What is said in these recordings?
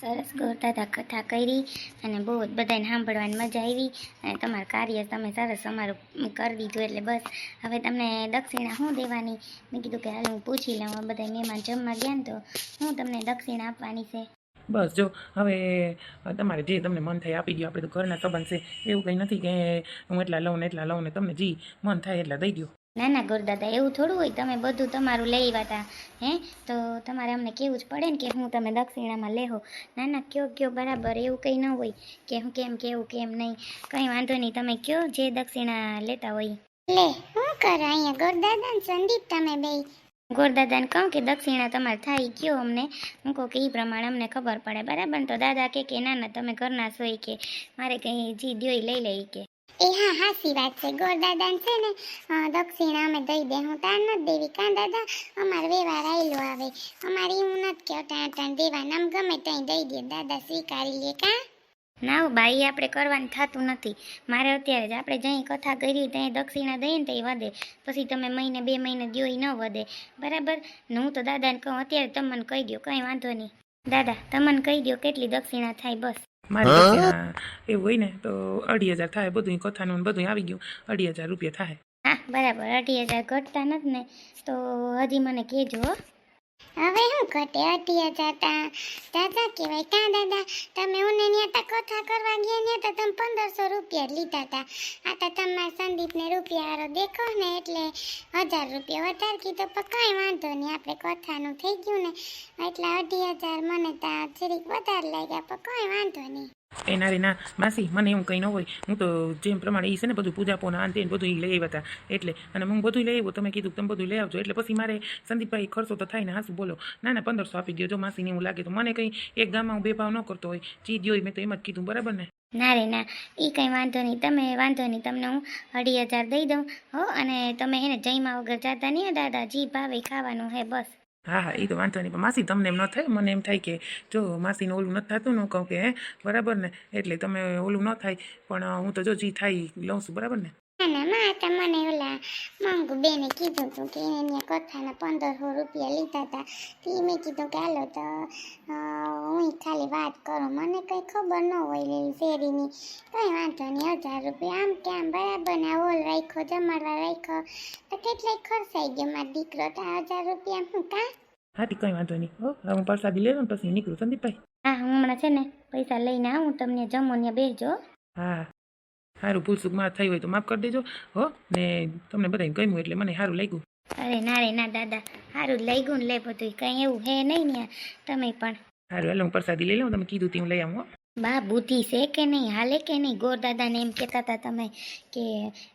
સરસ ગોતા કથા કરી અને બહુ જ બધાને સાંભળવાની મજા આવી. અને તમારું કાર્ય તમે સરસ અમારું કરી દીધું એટલે બસ. હવે તમને દક્ષિણા શું દેવાની? મેં કીધું કે હાલ હું પૂછી લઉં. બધા મહેમાન જમવા ગયા ને તો હું તમને દક્ષિણા આપવાની છે? બસ જો, હવે તમારે જે તમને મન થાય આપી દો આપણે તો ઘરના સંબંધ છે. એવું કંઈ નથી કે હું એટલા લઉં ને એટલા લઉં ને તમને જે મન થાય એટલા દઈ દો ના ના ગોરદાદા એવું થોડું હોય તમે બધું તમારું લઈ વાતા હે? તો તમારે અમને કેવું જ પડે ને કે હું તમે દક્ષિણામાં લેહો. ના ના કયો કયો બરાબર એવું કંઈ ન હોય કે હું કેમ કેવું કેમ નહીં. કંઈ વાંધો નહીં તમે કયો જે દક્ષિણા લેતા હોય. લે હું કરે અહીંયા? ગોરદાદા ને સંદીપ તમે બે. ગોરદાદાને કહું કે દક્ષિણા તમારે થાય કયો અમને. હું કહું કે એ પ્રમાણે અમને ખબર પડે બરાબર? તો દાદા કે કે ના ના તમે ઘરના સોય કે મારે કંઈ જી દ્યો લઈ લઈ કે. એ હા, હાસી વાત છે. ગોરદાદા છે ને દક્ષિણા અમે દઈ દે. હું તાર નથી દેવી. કાં દાદા? અમાર વેવાર આવેલો આવે. અમારે એવું નથી કે અટાણ અટાણ દેવા નામ ગમે ત્યાં દઈ દે. દાદા સ્વીકારી લે કાં? ના હો એ આપણે કરવાનું થતું નથી. મારે અત્યારે જ આપણે જઈ કથા કરી, ત્યાં દક્ષિણા દઈએ ને ત્યાં વધે. પછી તમે મહિને, બે મહિને દ્યો ન વધે. બરાબર? હું તો દાદાને કહું, અત્યારે તમને કહી દો કંઈ વાંધો નહીં. દાદા, તમને કહી દો કેટલી દક્ષિણા થાય, બસ. મારી ત્યાં એવું હોય ને તો અઢી હજાર થાય બધું કથાનું બધું આવી ગયું. અઢી હજાર રૂપિયા થાય. હા બરાબર. અઢી હજાર ઘટતા નથી ને તો હજી મને કહેજો હો. હવે હું ઘટે અઢી હજાર દાદા કહેવાય, કાં દાદા, તમે ઉને ન્યા તા કથા કરવા ગયા ને તો તમે પંદરસો રૂપિયા લીધા હતા આ તો તમારા સંદીપને રૂપિયા હારો દેખો ને એટલે હજાર રૂપિયા વધારે કીધો, પણ કાંઈ વાંધો નહીં, આપણે કથાનું થઈ ગયું ને. એટલે અઢી હજાર મને તા જરીક વધારે લાગ્યા, પણ કાંઈ વાંધો નહીં. એ ના રે ના માસી, મને એવું કંઈ ન હોય. હું તો જેમ પ્રમાણે એ છે ને બધું પૂજા પોના અંતે બધું એ લઈ આવ્યા હતા એટલે, અને હું બધું લઈ આવ્યો તમે કીધું તમે બધું લઈ આવજો. એટલે પછી મારે સંદીપભાઈ ખર્ચો તો થાય ને હાસું, બોલો. ના ના, પંદરસો આપી દો જો માસીને એવું લાગે તો. મને કંઈ એક ગામમાં હું બે ભાવ ન કરતો હોય. ચી દો મેં તો એમ જ કીધું, બરાબર ને? ના રે, ના. એ કંઈ વાંધો નહીં. તમે, વાંધો નહીં. તમને હું અઢી હજાર દઈ દઉં, હો. અને તમે એને જઈમાં વગર જાતા નહીં દાદા. જી ભાવે ખાવાનું હે, બસ. હા હા એ તો વાંધો નહીં. પણ માસી તમને એમ ન થાય? મને એમ થાય કે જો માસીને ઓલું નથી થતું ને હું કહું કે, હે, બરાબર ને? એટલે તમે ઓલું ન થાય. પણ હું તો જો જી થાય લઉં છું. બરાબર ને? ના માં તો મને ઓલા મંગુ બેને કીધું હતું કે એને કથાના પંદરસો રૂપિયા લીધા હતા તે મેં કીધું કે હાલો તો હું ખાલી વાત કરું. મને કંઈ ખબર ન હોય લેલી શેરીની. કંઈ વાંધો નહીં હજાર રૂપિયા. આમ કે આમ બરાબર ને ઓલ રાખ્યો જમાડવા રાખ્યો. તો કેટલાય ખર્ચાઈ ગયો મારો દીકરો તો હજાર રૂપિયા હું કાં? હા તી કંઈ વાંધો નહીં. હો હું પરસાદી લઈ પછી નીકળું સંદીપભાઈ. હા હું હમણાં છે ને પૈસા લઈને આવું તમને જમો ને બેસજો. હા. સારું ભૂલ સુખમાં થઈ હોય તો માફ કરી દેજો. હો ને તમને બધાને ગમ્યું એટલે મને સારું લાગ્યું. અરે ના રે ના દાદા સારું લઈ ગયું ને લે બધું કંઈ એવું હે નહીં ને તમે પણ. સારું એટલે હું પ્રસાદી લઈ લઉં તમે કીધું તે હું લઈ આવું બા, બુદ્ધિ છે કે નહીં? હાલે કે નહીં? ગોરદાદાને એમ કહેતા હતા તમે કે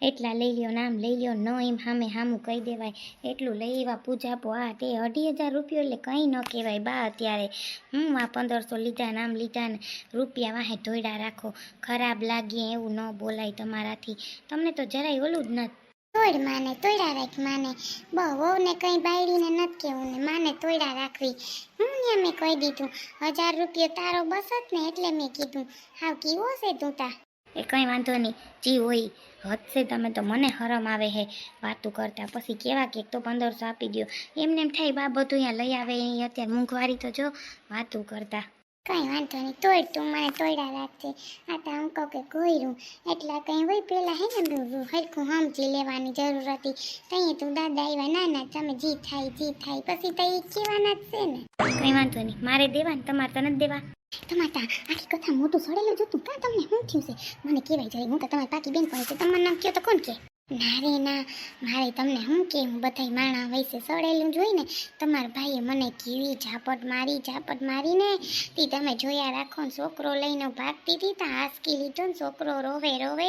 એટલા લઈ લ્યો નામ લઈ લ્યો, ન એમ સામે સામું કહી દેવાય. એટલું લઈ એવા પૂજા પો આ તે અઢી હજાર રૂપિયો એટલે કંઈ ન કહેવાય. બા, અત્યારે હું આ પંદરસો લીધા નામ લીધા ને રૂપિયા વાહે ધોઈડા રાખો. ખરાબ લાગીએ એવું ન બોલાય તમારાથી. તમને તો જરાય ઓલું જ નથી તોડ માને તોડ્યા રાખ માને. બહુ ને કંઈ બાયડીને નથી કહેવું ને માને તોડ્યા રાખવી. હું ને મેં કહી દીધું, હજાર રૂપિયો તારો બસ જ ને એટલે મેં કીધું. હાવ કીવો છે તું તા. એ કંઈ વાંધો નહીં, જી હોય હદશે તમે તો મને હરમ આવે હે. વાતું કરતા પછી કેવા કેક તો પંદરસો આપી દો એમને એમ થાય બા બધું અહીંયા લઈ આવે અહીં અત્યારે મોંઘવારી તો જો, વાતું કરતા. કંઈ વાંધો નહીં તોડ તું મને તોડ્યા રાખજે. આ તો હું કહું કે ગોયરું. એટલા કંઈ હોય પેલા હે ને હરખું સમજી લેવાની જરૂર હતી. તઈએ તું દાદા આવ્યા ના ના તમે જી થાય જી થાય. પછી તો એ કહેવાના જ છે ને. કંઈ વાંધો નહીં મારે દેવા ને તમારે તો નથી દેવા. તમારે તા આખી કથા મોટું સડેલું જોતું કાં તમને શું થયું છે? મને કહેવાય જાય હું તો તમારી પાકી બેન પણ છે. તમારું નામ કયો તો કોણ કે? ના ના, મારે તમને શું કે હું બધાય માણા વૈસે સડેલું જોઈને તમારા ભાઈએ મને કેવી ઝાપટ મારી, ઝાપટ મારીને તી તમે જોયા રાખો ને છોકરો લઈને ભાગતી હતી તો હાસકી લીધો ને છોકરો રોવે રોવે,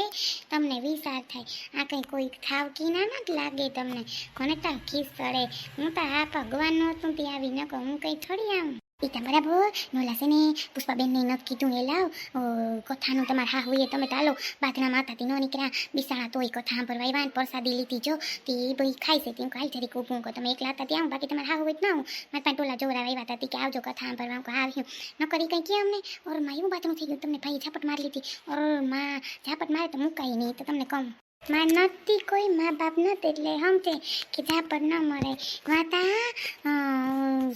તમને વિચાર થાય. આ કંઈ કોઈ થાવકી ના નથી લાગે તમને. કોને તાર ખીસ સડે હું તો આ ભગવાનનું હતું તે આવી નકો હું કંઈ થોડી આવું. પિતા બરાબર નોલા છે ને પુષ્પાબેનને નથી કીધું, એ લાવ. કથાનું તમારે હા હોય તમે ચાલો બાથના માતાથી નો નીકળ્યા. બિસાણા તોય કથા સાંભળવા ને પ્રસાદી લીધી જો. તે ભાઈ ખાઈ છે, તેમ કાલ જરી ઊભું કહો, તમે એકલા હતા ત્યાં બાકી તમારે હા હોય ના હું. મારા પાસે ટોલા જોરા આવ્યા હતા કે, આવજો કથા સાંભળવા. હું કહું આવ્યું. ન કરી કંઈ કે અમને ઓરમાં એવું બાતનું થઈ ગયું, તમને ભાઈ ઝાપટ મારી લીધી. ઓરમાં, ઝાપટ મારે તો મુકાય નહીં તો તમને કહું. માં નથી કોઈ મા બાપ નથી એટલે સમજે કે ઝાપડ ન મળે. વાતા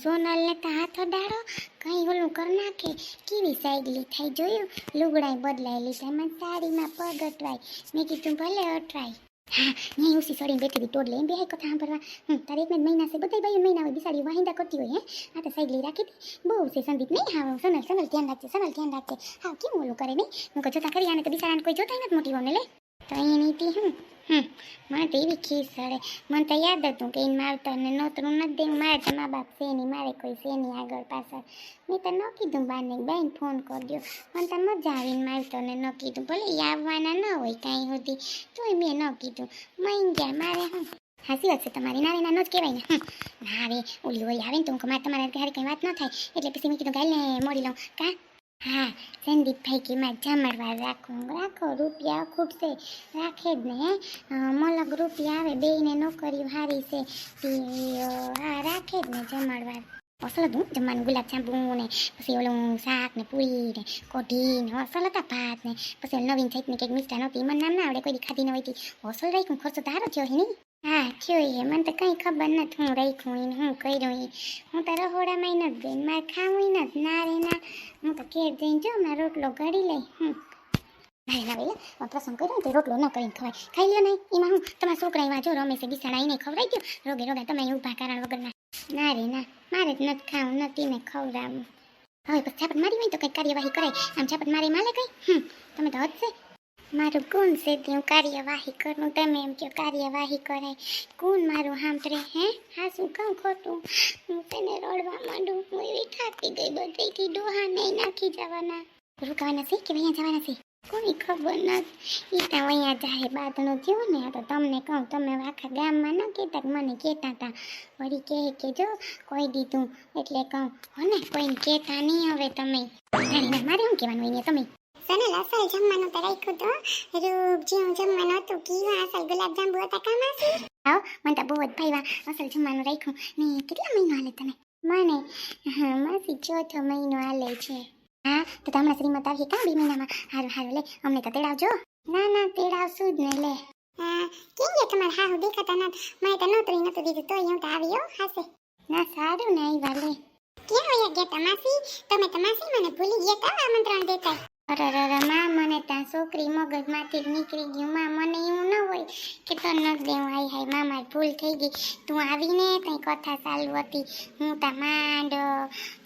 સોનલ ને તો હાથ અડાડો કઈ ઓલું કર નાખે. કેવી સાઈડલી થાય જોયું? લુગડાઈ બદલાઈ છે. મને સાડીમાં પગ અટવાય. મેં કીધું, ભલે અટવાય. હા નહીં ઉસી સડીને બેઠી હતી ટોડલે એમ બે કથા સાંભળવા. હમ, તારે એક જ મહિના છે. બધા ભાઈ મહિના હોય બિસાડી વાહિંદા કરતી હોય, હે? આ તો સાઈડલી રાખી હતી. બહુ છે સંદીપ. નહીં હા સનલ સનલ, ધ્યાન રાખજે, સનલ, ધ્યાન રાખજે. હા કેમ ઓલું કરે નહીં? હું કહું જોતા કરી આને તો બિસાડાને કોઈ જોતા નથી મોટી વહુને, લે. તો અહીં નીતિ હું? હમ મને તો એવી ખીસ સડે મને તો યાદ હતું કે એને માવતરને નોતરું નથી દેવું. મારે તો મા બાપ છે નહીં મારે કોઈ છે નહીં આગળ પાછળ. મેં તો ન કીધું બાને, બેન ફોન કરજો. મને તો મજા આવીને માવતરને ન કીધું. ભલે એ આવવાના ન હોય કાંઈ સુધી, તોય મેં ન કીધું. મઈ ગયા મારે હું? હાસી વાત છે તમારી. નારે નાનો જ કહેવાય ને. હમ, ના હવે ઓલી હોય, આવે ને તો મારે તમારા ઘરે કંઈ વાત ન થાય. એટલે પછી મેં કીધું ગાયને મોડી લઉં. કા? હા સંદીપભાઈ કે માં જમણવાર રાખો રાખો, રૂપિયા ખૂટશે. રાખે જ ને મલક રૂપિયા આવે, બેયને નોકરીઓ હારી છે. હા, રાખે જ ને જમણવાર અસલ હતું જમવાનું ગુલાબ જાંબુ ને પછી ઓલું શાક ને પૂરી ને કોઢી ને અસલ હતા ભાત ને. પછી નવીન જાતની કંઈક મિસ્ટા હતી મને નામ ના આવડે, કોઈ ખાધી ન હોય તી. અસલ રાખ્યું ખર્ચો તો હારો થયો નહીં હા, થયો મને તો કંઈ ખબર નથી હું રાખ્યું એને હું કર્યું એ હું તો રહોડામાં નથી ગઈ મારે ખાવું નથી ના રે, ના. હું તો ઘેર જઈને જો મારો રોટલો ઘડી લઈ. હમ. ના ના હું પ્રસંગ કર્યો તો રોટલો ન કરીને ખવાય. ખાઈ લો નહીં એમાં હું, તમારા છોકરા એમાં જો રમેશે એને ખવડાવી દો રોગે રોગા તમે ઊભા કારણ વગરના. ના રે, ના. મારે જ નથી ખાવું, નથી ને ખવડાવું હવે પછી છાપટ મારી હોય તો કંઈક કાર્યવાહી કરાય. આમ છાપટ મારી માલે કઈ? હમ. તમે તો હદશે મારું કોણ હું કાર્યવાહી કરું, તમે એમ કહો, કાર્યવાહી કરાય. કોણ મારું સાંભળે, હે? હા, શું કહું ખોટું? હું તેને રડવા માંડું, હું એવી થાકી ગઈ બધેથી, ડોહા નહીં નાખી જવાના. રોકાવાના છે કે અહીંયા જવાના છે? કોઈ ખબર નથી. એ તો અહીંયા જાહે, બાદનું થયું ને તો તમને કહું, તમે આખા ગામમાં ન કહેતા મને કહેતા હતા વળી કહે કે, જો, કોઈ દીધું. એટલે કહું, હો ને, કોઈને કહેતા નહીં હવે તમે. મારે શું કહેવાનું હોય તમે સનલ અસલ જમવાનું તો રાખ્યું તો? રૂપ જેવું જમવાનું હતું કીવા અસલ ગુલાબ જાંબુ હતા કામાસી આવ મને તો બહુ જ ભાઈવા અસલ જમવાનું રાખ્યું ને કેટલા મહિનો હાલે તને? મને? હા માસી ચોથો મહિનો હાલે છે. હા તો હમણાં શ્રીમત આવીએ કાં બે મહિનામાં? હારું હારું લે અમને તો તેડાવજો. ના ના તેડાવશું જ ને લે. હા કેમ કે તમારે હાહુ દેખાતા ના મને તો નોતરી નતું દીધું તો હું તો આવ્યો હાસે. ના સારું ને આવ્યા લે. ક્યાં વયા ગયા તા માસી? તમે તો માસી મને ભૂલી ગયા તા આમંત્રણ દેતા. અરે અરે માં, મને ત્યાં છોકરી મગજમાંથી નીકળી ગયું. માં, મને એવું ન હોય કે તો ન દેવું. હાય હાય મામા ભૂલ થઈ ગઈ. તું આવીને કંઈ કથા ચાલુ હતી. હું તા માંડ,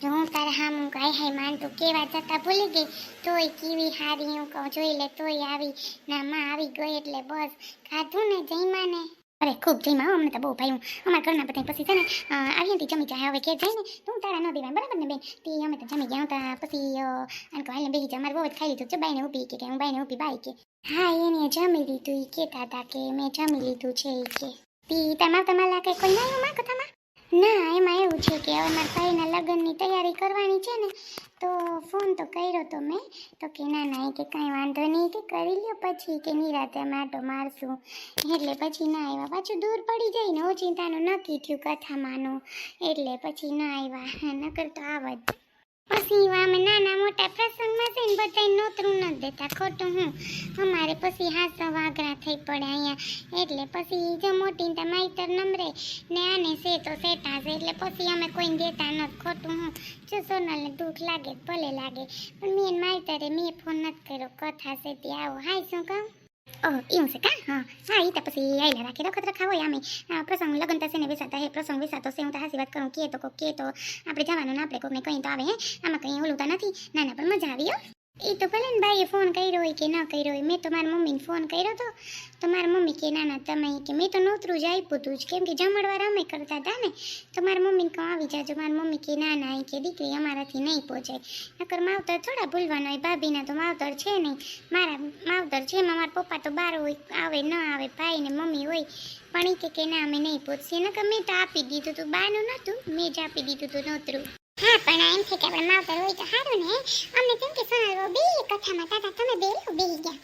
જો હું તારે હા હું હાય હાય, માંડ, તું કેવા જતા ભૂલી ગઈ? તોય કેવી હારી, હું કહું, જોઈ લે, તોય આવી. ના, માં આવી ગઈ એટલે બસ. ખાધું ને જઈમાં ને? અરે ખૂબ જઈમાં અમને તો બહુ ભાઈ અમારા ઘરના બધા પછી છે ને આવીએ તે જમી જાય. હવે કે જાય ને તો તારા ન દેવાય બરાબર ને બેન? તે અમે તો જમી ગયા હતા પછી અ, કહે બેગી જાય બેસી મારે બહુ જ ખાઈ લીધું છે બાઈને ઊભી કે હું બાઈને ઊભી બાઈ કે. હા એને જમી લીધું એ કહેતા હતા કે મેં જમી લીધું છે એ કે. તી તમાર તમારા લાગે કોઈ ના એવું માં કથામાં? ના એમાં એવું છે કે હવે મારા ભાઈના લગ્નની તૈયારી કરવાની છે ને તો ફોન તો કર્યો તો મેં. તો કે ના ના, એ કે કાંઈ વાંધો નહીં કે કરી લ્યો પછી. કે નિરાતે માટો મારશું. એટલે પછી ના આવ્યા. પાછું દૂર પડી જાય ને ઓચિંતાનું નક્કી થયું કથામાંનું. એટલે પછી ના આવ્યા. નકર તો આવત પછી અમે નાના મોટા પ્રસંગમાં છે ને બધાય નોતરું નથી દેતા, ખોટું હું. અમારે પછી હાસા વાઘરા થઈ પડે અહીંયા. એટલે પછી જો મોટી ને માઈતર નમરે ને આને છે તો સેટા છે. એટલે પછી અમે કોઈને દેતા નથી ખોટું હું. જો સોનલને દુઃખ લાગે, ભલે લાગે. પણ મેં માઈતરે મેં ફોન નથી કર્યો. કથા છે તે આવો. હાય, શું કહું? ઓહ એવું છે કા હા હા ઈ તો પછી આઈલા રાખી રખત રખા હોય આમે આ પ્રસંગ લગન થશે ને વેસાતા હે પ્રસંગ વેસાતો છે હું તો હાસી વાત કરું કે તો કોક કે તો આપણે જવાનું ને આપણે કોકને કંઈ તો આવે હે આમાં કંઈ ઓલું તો નથી ના ના પણ મજા આવી હો એ તો ભલે ને ભાઈએ ફોન કર્યો હોય કે ન કર્યો હોય, મેં તો મારા મમ્મીને ફોન કર્યો હતો તો મારા મમ્મી કે, ના ના, તમે કે, મેં તો નોતરું જ આપ્યું હતું જ, કેમ કે જમણવાર અમે કરતા હતા ને, તો મારા મમ્મીને કહું, આવી જાજો, મારા મમ્મી કે, ના ના કે, દીકરી અમારાથી નહીં પહોંચાય નકર માવતર થોડા ભૂલવાના હોય, ભાભીના તો માવતર છે નહીં, મારા માવતર છે, એમાં મારા પપ્પા તો બાર હોય, આવે, ન આવે, ભાઈ ને મમ્મી હોય, પણ એ કે ના, અમે નહીં પહોંચીએ નકર મેં તો આપી દીધું હતું બાનું નહોતું મેં જ આપી દીધું હતું નોતરું. હા, પણ એમ છે કે આપણે માવતર હોય તો સારું ને. અમને જેમ કે સોનલ બે કથામાં. તાતા, તમે બે બે ગયા.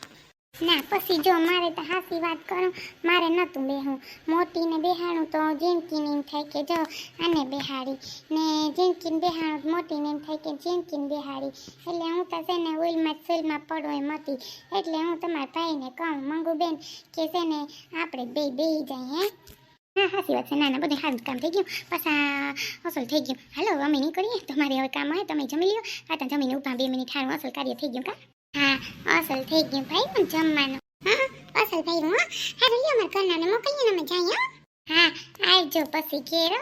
ના, પછી જો મારે તો હાસી વાત કરું, મારે નહોતું બેહું મોટીને બેહાણું તો જેમકીને એમ થાય કે જો, આને બેહાડી. ને જેમકીને બેહાણું મોટીને એમ થાય કે જેમકીને બેહાડી. એટલે હું તો છે ને ઓઇલમાં જ સોઇલમાં પડું એમ હતી. એટલે હું તમારા ભાઈને કહું મંગુ બેન કે છે ને, આપણે બે બેહી જાય, હે? હા વાત છે ના બધું સારું કામ થઈ ગયું. પાછા અસલ થઈ ગયું. હાલો, અમે નીકળીએ. તમારે હવે કામ હોય, તમે જમી લ્યો. આ તો જમીને ઊભા બે મિનિટ સારું અસલ કાર્ય થઈ ગયું, કા? હા અસલ થઈ ગયું ભાઈ પણ જમવાનું. હા અસલ ભાઈ હું. હારું લ્યો, અમારા ઘરનાને મોકલીએ અમે જઈએ, હા. આવજો પછી ઘેરો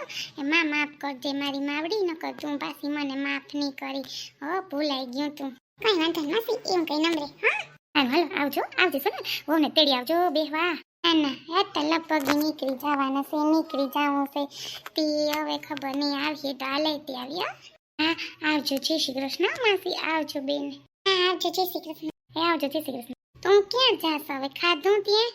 માં માફ કરજે, મારી માવડી ન કર તું પાછી મને માફ નહીં કરી. હો, ભૂલાઈ ગયું તું. કઈ વાંધો નથી, એમ કઈ નમરે, હા. હાલો, આવજો આવજો, સોના. વહુને તેડી આવજો, બેહવા. ના ના એ તો નીકળી જવાના છે, નીકળી જવું છે. તે હવે ખબર નહીં આવીએ તો હાલે તે આવી હો. હા, આવજો, જય શ્રી કૃષ્ણ. આવજો બેન. હા, આવજો, જય શ્રી કૃષ્ણ. આવજો શ્રી કૃષ્ણ. તું ક્યાં જાસ હવે? ખાધું ત્યાં?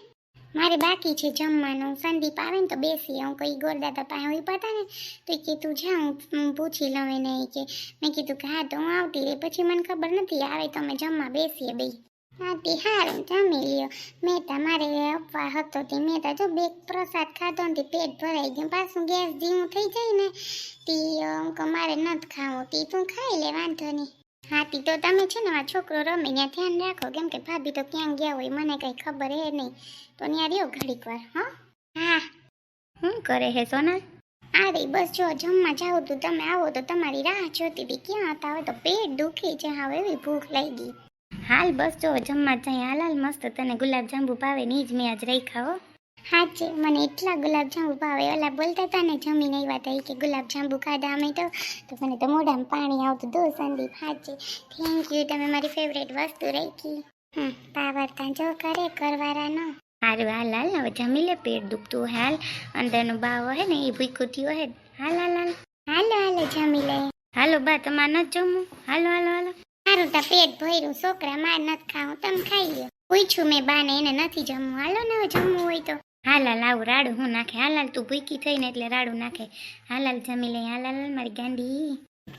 મારે બાકી છે જમવાનું. સંદીપ આવે ને તો બેસી હું કઈ ગોરદાદા પાસે હોય પતા ને તો કે તું હું હું પૂછી લઉં એને કે. મેં કીધું કે, હા, તો હું આવતી રે પછી મને ખબર નથી. આવે તો અમે જમવા બેસીએ બે. હા હારું જમી લ્યો મેં તમારે અપવા હતો તે, મેં તો જો બે પ્રસાદ ખાધો ને પેટ ભરાઈ ગયું. પાછું ગેસ ધીમું થઈ જાય ને તી મારે નથી ખાવું. તી તું ખાઈ લે, વાંધો નહીં. હા, તી તો તમે છે ને આ છોકરો રમે, ત્યાં ધ્યાન રાખો. કેમ કે ભાભી તો ક્યાં ગયા હોય, મને કઈ ખબર હે નહીં. તો ત્યાં રહ્યો ઘડીક વાર, હા? હા. શું કરે હે સોના અરે બસ જો, જમવા જાવ તો. તમે આવો તો તમારી રાહ જોતી હતી. ક્યાં હતા? હવે તો પેટ દુખી છે, હવે એવી ભૂખ લાગી. હાલ બસ જો જમવા જાય. હાલ હાલ મસ્ત તને ગુલાબ જાંબુ ભાવે ની જ મેં આજ રહી ખાવો હાચે મને એટલા ગુલાબ જાંબુ ભાવે. ઓલા બોલતા હતા ને જમીને આવ્યા હતા કે ગુલાબ જાંબુ ખાધા અમે તો. તો મને તો મોઢામાં પાણી આવતું દો સંદીપ હાચે. થેન્ક યુ તમે મારી ફેવરેટ વસ્તુ રાખી. હમ પાવર તાં જો કરે કરવારાનો હારું હાલ હાલ હવે જમી લે પેટ દુખતું હોય હાલ. અંદરનો બાવ હે ને એ ભૂખું થયું હે. હાલ હાલ હાલ. હાલો હાલો જમી લે. હાલો બા તમારે ન જમવું? હાલો હાલો હાલો. સારું તો પેટ ભર્યું છોકરા માર નથી ખાવું તમે ખાઈ લ્યો. પૂછ્યું મેં બાને એને નથી જમવું. હાલો ને જમવું હોય તો. હાલ હાલ આવું રાડું હું નાખે. હાલ હાલ તું ભૂકી થઈને એટલે રાડું નાખે. હાલ હાલ જમી લે. હાલ હાલ હાલ, મારી ગાંડી.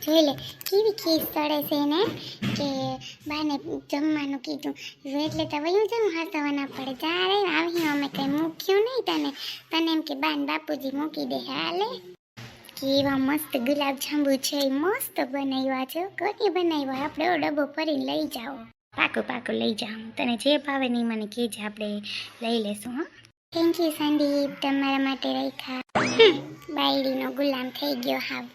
જોઈ લે કેવી ખીસ ચડે છે એને કે બાને જમવાનું કીધું. એટલે તો વયું જવું હસવા ના પડે. જ્યારે આવી અમે કઈ મૂક્યું નહીં તને. તને એમ કે બાન બાપુજી મૂકી દે. હાલે. કેવા મસ્ત ગુલાબ જાંબુ છે મસ્ત બનાવ્યા છે. કોને બનાવ્યા. આપણે ડબ્બો ભરીને લઈ જાઓ. પાકું પાકું લઈ જાઉં તને જે ભાવે નહીં મને કહેજે. આપણે લઈ લેશું હા. થેન્ક યુ સંદીપ તમારા માટે રેખા બાયડીનો ગુલામ થઈ ગયો હાવ.